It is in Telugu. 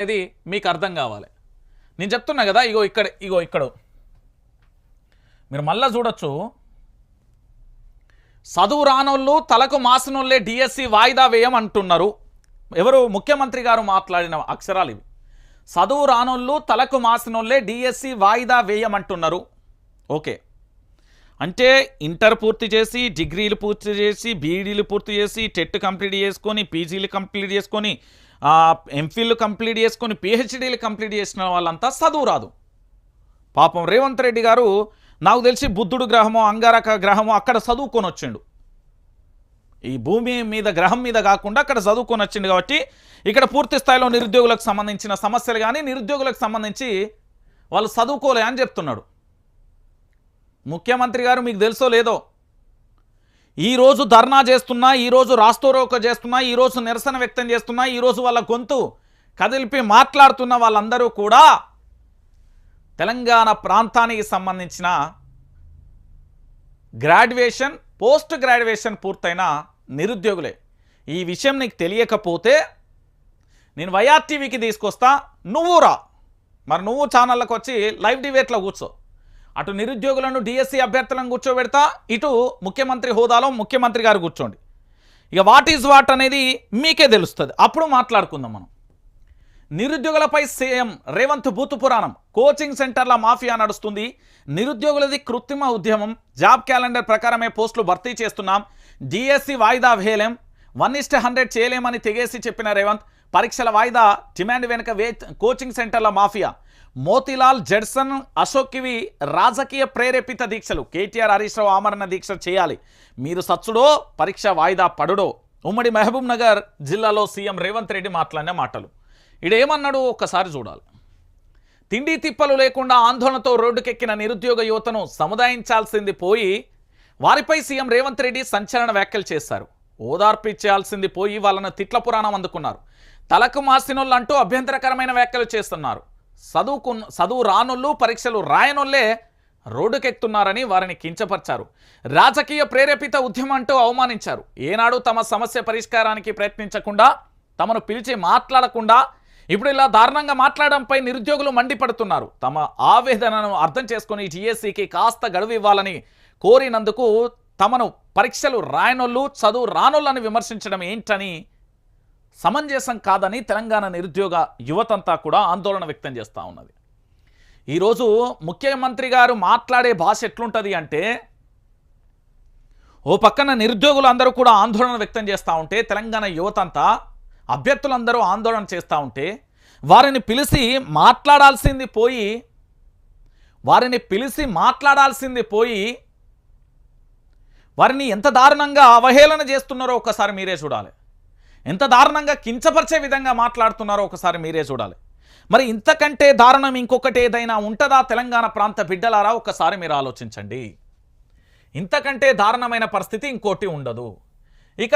అనేది మీకు అర్థం కావాలి. నేను చెప్తున్నా కదా ఇగో ఇక్కడ ఇగో ఇక్కడ. మీరు మళ్ళా చూడొచ్చు. చదువు రానోళ్ళు తలకు మాసినోళ్ళే డిఎస్సి వాయిదా వేయం అంటున్నారు ఎవరు? ముఖ్యమంత్రి గారు మాట్లాడిన అక్షరాలు ఇవి. చదువు రానోళ్ళు తలకు మాసినోళ్ళే డిఎస్సి వాయిదా వేయమంటున్నారు. ఓకే. అంటే ఇంటర్ పూర్తి చేసి డిగ్రీలు పూర్తి చేసి బీఈడీలు పూర్తి చేసి టెట్ కంప్లీట్ చేసుకొని పీజీలు కంప్లీట్ చేసుకొని ఎంఫిల్ కంప్లీట్ చేసుకొని పిహెచ్డీలు కంప్లీట్ చేసిన వాళ్ళంతా చదువు రాదు. పాపం రేవంత్ రెడ్డి గారు నాకు తెలిసి బుద్ధుడు గ్రహమో అంగారక గ్రహమో అక్కడ చదువుకొని వచ్చిండు. ఈ భూమి మీద గ్రహం మీద కాకుండా అక్కడ చదువుకొని వచ్చిండు కాబట్టి ఇక్కడ పూర్తి స్థాయిలో నిరుద్యోగులకు సంబంధించిన సమస్యలు కానీ నిరుద్యోగులకు సంబంధించి వాళ్ళు చదువుకోలే అని చెప్తున్నాడు. ముఖ్యమంత్రి గారు మీకు తెలుసో లేదో ఈరోజు ధర్నా చేస్తున్నా ఈరోజు రాస్తోరోక చేస్తున్నా ఈరోజు నిరసన వ్యక్తం చేస్తున్నా ఈరోజు వాళ్ళ గొంతు కదిలిపి మాట్లాడుతున్న వాళ్ళందరూ కూడా తెలంగాణ ప్రాంతానికి సంబంధించిన గ్రాడ్యుయేషన్ పోస్ట్ గ్రాడ్యుయేషన్ పూర్తయిన నిరుద్యోగులే. ఈ విషయం నీకు తెలియకపోతే నేను వైఆర్టీవీకి తీసుకొస్తా నువ్వు రా. మరి నువ్వు ఛానళ్ళకు వచ్చి లైవ్ డిబేట్లో కూర్చో. అటు నిరుద్యోగులను డిఎస్సి అభ్యర్థులను కూర్చోబెడతా ఇటు ముఖ్యమంత్రి హోదాలో ముఖ్యమంత్రి గారు కూర్చోండి. ఇక వాట్ ఈజ్ వాట్ అనేది మీకే తెలుస్తుంది. అప్పుడు మాట్లాడుకుందాం మనం. నిరుద్యోగులపై సీఎం రేవంత్ భూతు పురాణం కోచింగ్ సెంటర్ల మాఫియా నడుస్తుంది. నిరుద్యోగులది కృత్రిమ ఉద్యమం. జాబ్ క్యాలెండర్ ప్రకారమే పోస్టులు భర్తీ చేస్తున్నాం. డిఎస్సి వాయిదా వేయలేం. వన్ ఇస్ట్ హండ్రెడ్ చేయలేమని తెగేసి చెప్పిన రేవంత్ పరీక్షల వాయిదా డిమాండ్ వెనుక వే కోచింగ్ సెంటర్ల మాఫియా. మోతీలాల్ జడ్సన్ అశోక్కివి రాజకీయ ప్రేరేపిత దీక్షలు. కేటీఆర్ హరీష్ రావు ఆమరణ దీక్ష చేయాలి. మీరు సచ్చుడో పరీక్ష వాయిదా పడుడో? ఉమ్మడి మహబూబ్ నగర్ జిల్లాలో సీఎం రేవంత్ రెడ్డి మాట్లాడిన మాటలు. ఇడేమన్నాడు ఒక్కసారి చూడాలి. తిండి తిప్పలు లేకుండా ఆందోళనతో రోడ్డుకెక్కిన నిరుద్యోగ యువతను సముదాయించాల్సింది పోయి వారిపై సీఎం రేవంత్ రెడ్డి సంచలన వ్యాఖ్యలు చేశారు. ఓదార్పు ఇచ్చేయాల్సింది పోయి వాళ్ళను తిట్ల పురాణం అందుకున్నారు. తలకు మాసినోళ్ళు అంటూ అభ్యంతరకరమైన వ్యాఖ్యలు చేస్తున్నారు. చదువుకు చదువు రానుళ్ళు పరీక్షలు రాయనోళ్ళే రోడ్డుకెక్కుతున్నారని వారిని కించపరిచారు. రాజకీయ ప్రేరేపిత ఉద్యమం అంటూ అవమానించారు. ఏనాడు తమ సమస్య పరిష్కారానికి ప్రయత్నించకుండా తమను పిలిచి మాట్లాడకుండా ఇప్పుడు ఇలా దారుణంగా మాట్లాడడంపై నిరుద్యోగులు మండిపడుతున్నారు. తమ ఆవేదనను అర్థం చేసుకుని టీఎస్సీకి కాస్త గడువు ఇవ్వాలని కోరినందుకు తమను పరీక్షలు రాయనోళ్ళు చదువు రానోళ్ళని విమర్శించడం ఏంటని సమంజసం కాదని తెలంగాణ నిరుద్యోగ యువతంతా కూడా ఆందోళన వ్యక్తం చేస్తూ ఉన్నది. ఈరోజు ముఖ్యమంత్రి గారు మాట్లాడే భాష ఎట్లుంటుంది అంటే ఓ పక్కన నిరుద్యోగులు అందరూ కూడా ఆందోళన వ్యక్తం చేస్తూ ఉంటే తెలంగాణ యువతంతా అభ్యర్థులందరూ ఆందోళన చేస్తూ ఉంటే వారిని పిలిచి మాట్లాడాల్సింది పోయి వారిని పిలిచి మాట్లాడాల్సింది పోయి వారిని ఎంత దారుణంగా అవహేళన చేస్తున్నారో ఒకసారి మీరే చూడాలి. ఎంత దారుణంగా కించపరిచే విధంగా మాట్లాడుతున్నారో ఒకసారి మీరే చూడాలి. మరి ఇంతకంటే దారుణం ఇంకొకటి ఏదైనా ఉంటుందా తెలంగాణ ప్రాంత బిడ్డలారా? ఒకసారి మీరు ఆలోచించండి. ఇంతకంటే దారుణమైన పరిస్థితి ఇంకోటి ఉండదు. ఇక